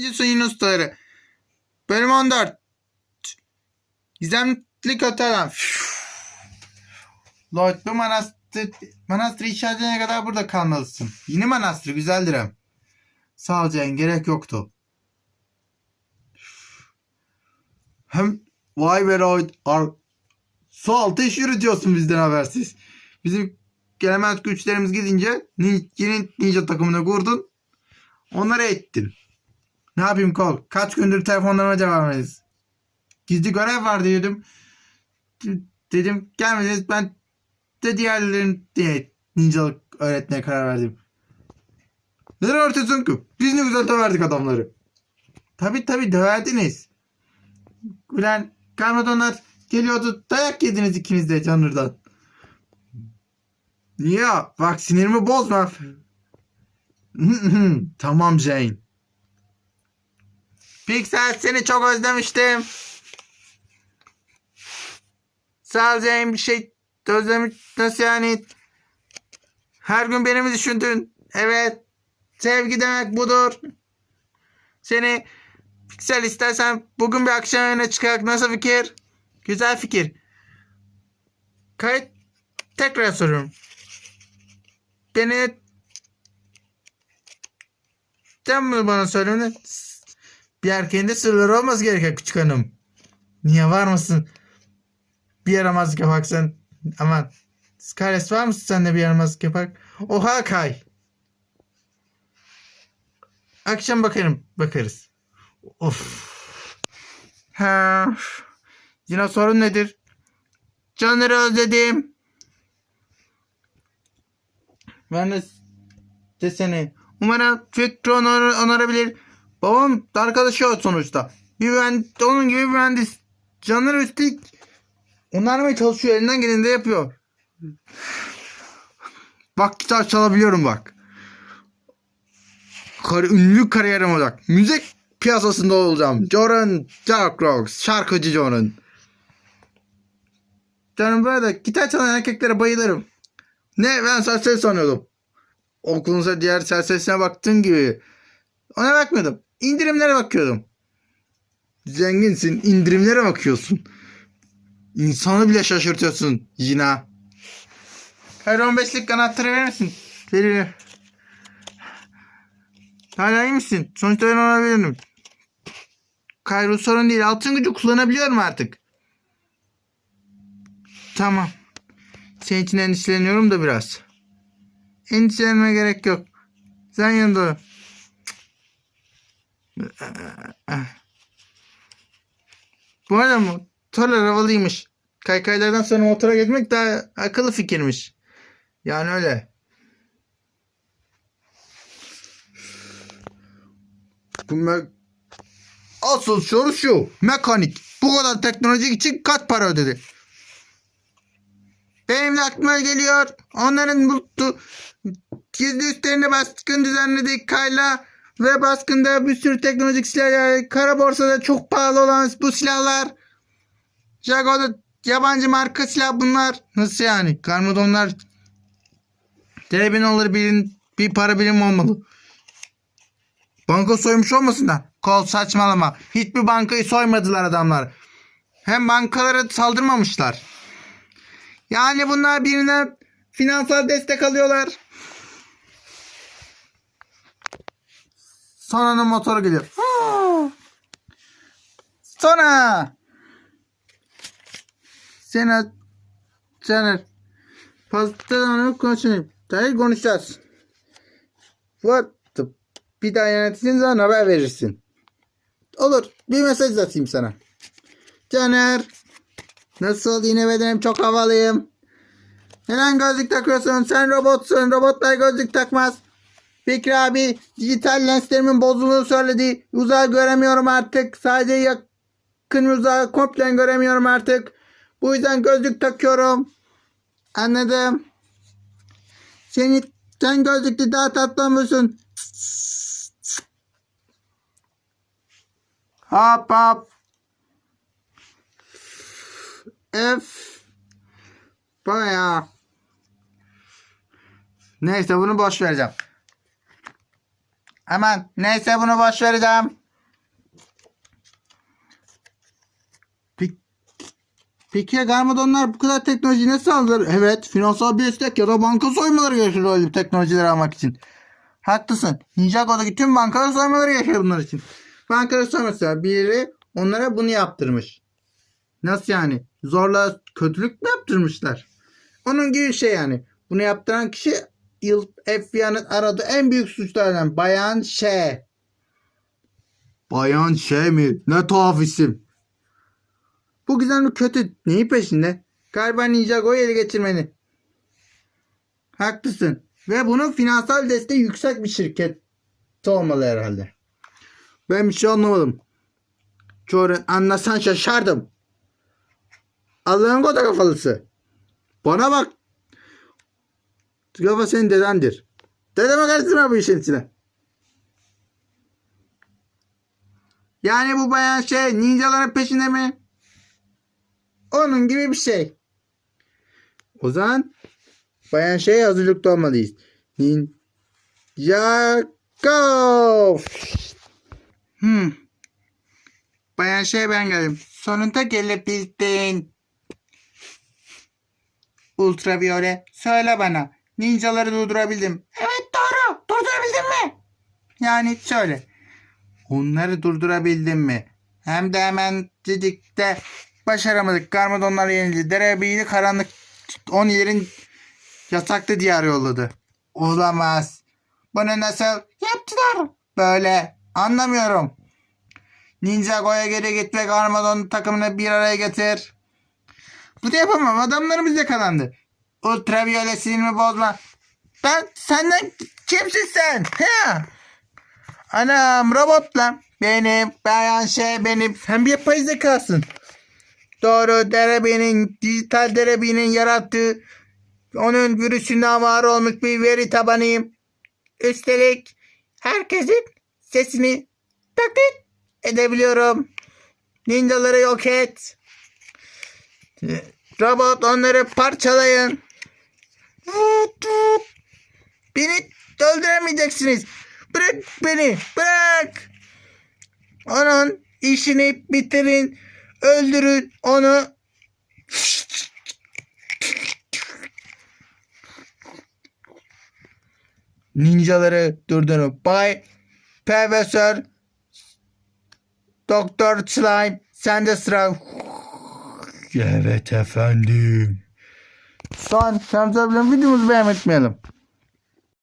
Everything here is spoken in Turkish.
Gidiyorsun yine ustaları. Bölüm 14. Gizemli kötü adam. Lord bu manastır, manastır inşa edene kadar burada kalmalısın. Yeni manastır güzeldir hem. Sağ ol Jane gerek yoktu. Hem vay be Lloyd. Ar Su altı iş yürütüyorsun bizden habersiz. Bizim element güçlerimiz gidince yeni ninja takımını kurdun. Onları ettin. Ne yapayım kol? Kaç gündür telefonlarıma cevap vermediniz. Gizli görev var diyordum. Dedim gelmediniz ben de diğerlerin diye ninjalık öğretmeye karar verdim. Neden öğretiyorsun ki? Biz ne güzel döverdik adamları. Tabi tabi döverdiniz. Ulan Garmadonlar geliyordu dayak yediniz ikiniz de Canır'dan. Niye? Bak sinirimi bozma. tamam Jane. Pixel seni çok özlemiştim. Jane bir şey özlemiş nasıl yani? Her gün beni mi düşündün? Evet. Sevgi demek budur. Seni Pixel istersen bugün bir akşam yemeğine çıkarak nasıl fikir? Güzel fikir. Kayıt tekrar soruyorum. Beni sen mi bana söylüyorsun? Bir erkeğin de sırları olması gerekiyor küçük hanım. Niye var mısın? Bir yaramazlık yaparsan. Aman. Scarlett var mısın sen de bir yaramazlık yapar? Oha kay. Akşam bakarım. Bakarız. Of. Ha. Yine sorun nedir? Canları özledim. Ben de, de seni. Umarım fikri onur, onarabilir. Babam arkadaşı o sonuçta. Bir mühendis, onun gibi bir mühendis. Canları üstelik onarmaya çalışıyor. Elinden geleni de yapıyor. Bak gitar çalabiliyorum bak. Kar, ünlü kariyerim olacak. Müzik piyasasında olacağım. Jordan Dark Rocks. Şarkıcı Jordan. Canım böyle gitar çalan erkeklere bayılırım. Ne ben serseri sanıyordum. Okulunuzda diğer serserisine baktığın gibi. Ona bakmıyordum. İndirimlere bakıyordum. Zenginsin indirimlere bakıyorsun. İnsanı bile şaşırtıyorsun yine. Her 15'lik kanatları verir misin? Veriyor. Hala iyi misin? Sonuçta ben olabilirim. Kayru sorun değil. Altın gücü kullanabiliyorum artık. Tamam. Senin için endişeleniyorum da biraz. Endişelenme gerek yok. Sen yanında. Bu arada motorlar havalıymış. Kaykaylardan sonra motora geçmek daha akıllı fikirmiş. Yani öyle. Bu me- Asıl soru şu. Mekanik. Bu kadar teknolojik için kaç para ödedi? Benim de aklıma geliyor. Onların buluttu. Gizli üstlerine baskın düzenledik Kayla. Ve baskında bir sürü teknolojik silahlar. Kara borsada çok pahalı olan bu silahlar. Jago'da yabancı marka silah bunlar. Nasıl yani? Karmadonlar Telebinonları birin, bir para birimi olmalı. Banka soymuş olmasınlar. Kol saçmalama. Hiçbir bankayı soymadılar adamlar. Hem bankalara saldırmamışlar. Yani bunlar birine finansal destek alıyorlar. Sonra'nın motoru geliyor. Sonra. Sena. Caner. Pastadan konuşayım. Hayır konuşacağız. What the... Bir daha yöneticin zaman haber verirsin. Olur. Bir mesaj atayım sana. Caner. Nasıl yine bedenim çok havalıyım. Neden gözlük takıyorsun? Sen robotsun. Robotlar gözlük takmaz. Fikri abi dijital lenslerimin bozulduğunu söyledi. Uzağı göremiyorum artık. Sadece yakın uzağı komple göremiyorum artık. Bu yüzden gözlük takıyorum. Anladım. Seni sen gözlüklü daha tatlı mısın? Hop hop. F. Baya. Neyse bunu boş vereceğim. Aman neyse bunu boş vereceğim. Peki ya Garmadonlar bu kadar teknoloji nasıl alır? Evet finansal bir destek ya da banka soymaları gerekir öyle teknolojileri almak için. Haklısın. Ninjago'daki tüm bankalar soymaları gerekir bunlar için. Bankalar soyması biri onlara bunu yaptırmış. Nasıl yani? Zorla kötülük mü yaptırmışlar? Onun gibi şey yani. Bunu yaptıran kişi FBI'nin aradığı en büyük suçlardan Bayan Ş. Bayan Ş mi? Ne tuhaf isim. Bu gizemli kötü neyi peşinde? Galiba Ninjago'yu ele geçirmeni. Haklısın. Ve bunun finansal desteği yüksek bir şirket olmalı herhalde. Ben bir şey anlamadım. Çoğun anlasan şaşardım. Allah'ın koda kafalısı. Bana bak. Kafa senin dedendir. Dedeme karıştırma bu işin içine. Yani bu bayan şey ninjaların peşinde mi? Onun gibi bir şey. O zaman bayan şey hazırlıkta olmalıyız. Ninja go. Hmm. Bayan şey ben geldim. Sonunda gelebildin. Ultraviyole söyle bana. Ninjaları durdurabildim. Evet doğru. Durdurabildin mi? Yani söyle. Onları durdurabildin mi? Hem de hemen dedikte başaramadık. Garmadonlar yenildi. Derebeyli karanlık 10 yerin yasaklı diyar yolladı. Olamaz. Bunu nasıl yaptılar? Böyle anlamıyorum. Ninjago'ya geri git ve Garmadon takımını bir araya getir. Bu da yapamam. Adamlarımız yakalandı. Ultraviyole sinirimi bozma. Ben senden kimsin sen? He? Anam robotla. Benim bayan şey benim. Sen bir yapay zekasın. Doğru derebinin dijital derebinin yarattığı onun virüsünden var olmuş bir veri tabanıyım. Üstelik herkesin sesini taklit edebiliyorum. Ninjaları yok et. Robot onları parçalayın. Beni öldüremeyeceksiniz. Bırak beni. Bırak. Onun işini bitirin. Öldürün onu. Ninjaları durdurup Bay Profesör Doktor Slime sende sıra. Evet efendim. Son, sen videomuzu beğenmeyelim.